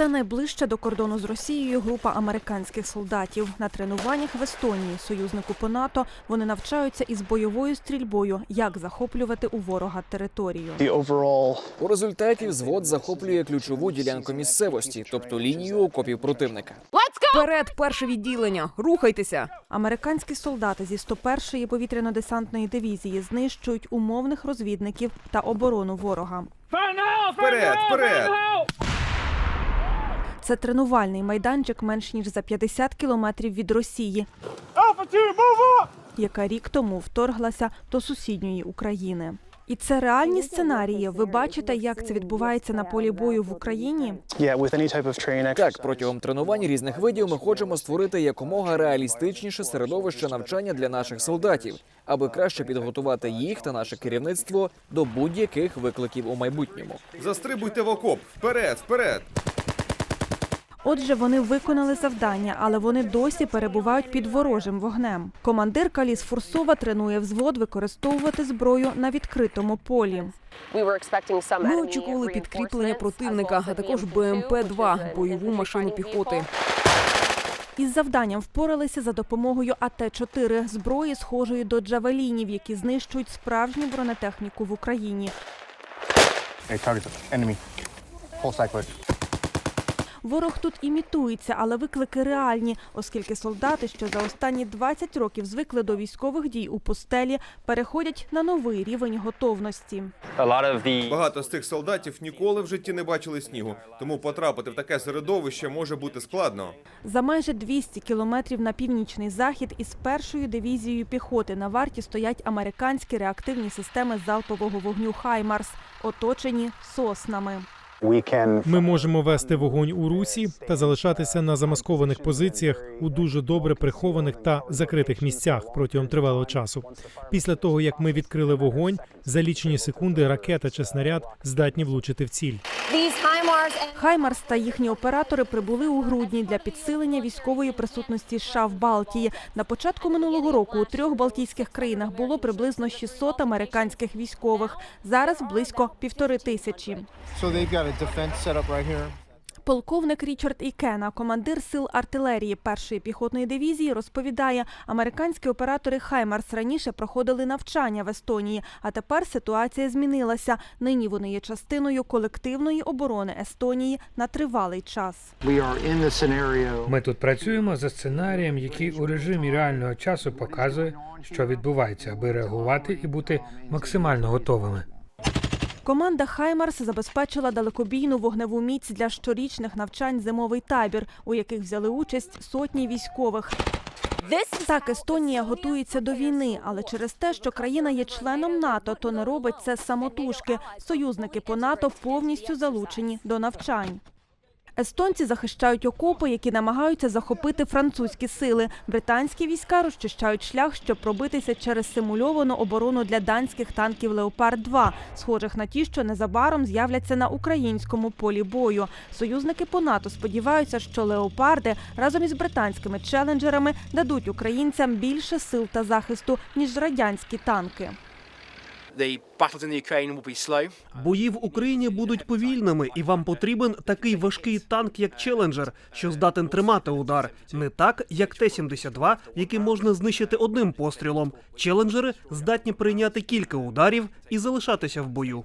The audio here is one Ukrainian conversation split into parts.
Це найближча до кордону з Росією група американських солдатів. На тренуваннях в Естонії, союзнику по НАТО, вони навчаються із бойовою стрільбою, як захоплювати у ворога територію. У результаті взвод захоплює ключову ділянку місцевості, тобто лінію окопів противника. Вперед, перше відділення. Рухайтеся. Американські солдати зі 101-ї повітряно-десантної дивізії знищують умовних розвідників та оборону ворога. Вперед, вперед! Це тренувальний майданчик менш ніж за 50 кілометрів від Росії, яка рік тому вторглася до сусідньої України. І це реальні сценарії. Ви бачите, як це відбувається на полі бою в Україні. Так, протягом тренувань різних видів ми хочемо створити якомога реалістичніше середовище навчання для наших солдатів, аби краще підготувати їх та наше керівництво до будь-яких викликів у майбутньому. Застрибуйте в окоп! Вперед, вперед! Отже, вони виконали завдання, але вони досі перебувають під ворожим вогнем. Командир Каліс Фурсова тренує взвод використовувати зброю на відкритому полі. Ми очікували підкріплення противника, а також БМП-2 – бойову машину піхоти. Із завданням впоралися за допомогою АТ-4 зброї, схожої до джавелінів, які знищують справжню бронетехніку в Україні. Ворог тут імітується, але виклики реальні, оскільки солдати, що за останні 20 років звикли до військових дій у пустелі, переходять на новий рівень готовності. Багато з цих солдатів ніколи в житті не бачили снігу, тому потрапити в таке середовище може бути складно. За майже 200 кілометрів на північний захід із першою дивізією піхоти на варті стоять американські реактивні системи залпового вогню Хаймарс, оточені соснами. Ми можемо вести вогонь у русі та залишатися на замаскованих позиціях у дуже добре прихованих та закритих місцях протягом тривалого часу. Після того як ми відкрили вогонь, за лічені секунди ракета чи снаряд здатні влучити в ціль. Хаймарс та їхні оператори прибули у грудні для підсилення військової присутності США в Балтії. На початку минулого року у трьох балтійських країнах було приблизно 600 американських військових. Зараз близько півтори тисячі. Полковник Річард Ікена, командир сил артилерії першої піхотної дивізії, розповідає, американські оператори Хаймарс раніше проходили навчання в Естонії, а тепер ситуація змінилася. Нині вони є частиною колективної оборони Естонії на тривалий час. Ми тут працюємо за сценарієм, який у режимі реального часу показує, що відбувається, аби реагувати і бути максимально готовими. Команда Хаймарс забезпечила далекобійну вогневу міць для щорічних навчань зимовий табір, у яких взяли участь сотні військових. Так, Естонія готується до війни, але через те, що країна є членом НАТО, то не робить це самотужки. Союзники по НАТО повністю залучені до навчань. Естонці захищають окопи, які намагаються захопити французькі сили. Британські війська розчищають шлях, щоб пробитися через симульовану оборону для данських танків Леопард 2 схожих на ті, що незабаром з'являться на українському полі бою. Союзники по НАТО сподіваються, що леопарди разом із британськими челенджерами дадуть українцям більше сил та захисту ніж радянські танки. Бої в Україні будуть повільними, і вам потрібен такий важкий танк, як Челенджер, що здатен тримати удар, не так, як Т-72, який можна знищити одним пострілом. Челенджери здатні прийняти кілька ударів і залишатися в бою.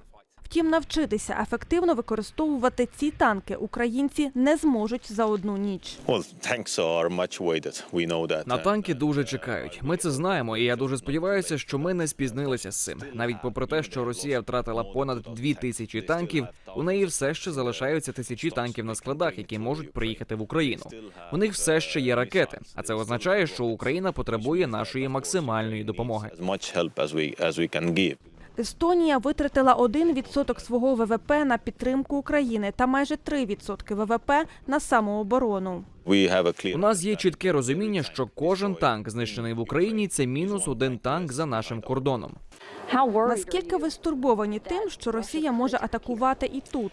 Втім, навчитися ефективно використовувати ці танки українці не зможуть за одну ніч. На танки дуже чекають. Ми це знаємо, і я дуже сподіваюся, що ми не спізнилися з цим. Навіть попри те, що Росія втратила понад дві тисячі танків, у неї все ще залишаються тисячі танків на складах, які можуть приїхати в Україну. У них все ще є ракети, а це означає, що Україна потребує нашої максимальної допомоги. Естонія витратила 1% свого ВВП на підтримку України та майже 3% ВВП на самооборону. У нас є чітке розуміння, що кожен танк, знищений в Україні, це мінус один танк за нашим кордоном. Наскільки ви стурбовані тим, що Росія може атакувати і тут?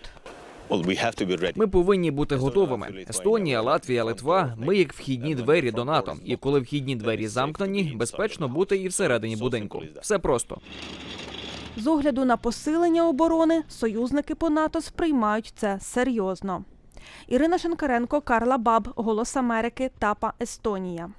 Ми повинні бути готовими. Естонія, Латвія, Литва. Ми як вхідні двері до НАТО. І коли вхідні двері замкнені, безпечно бути і всередині будинку. Все просто. З огляду на посилення оборони, союзники по НАТО сприймають це серйозно. Ірина Шенкаренко, Карла Баб, Голос Америки, Тапа, Естонія.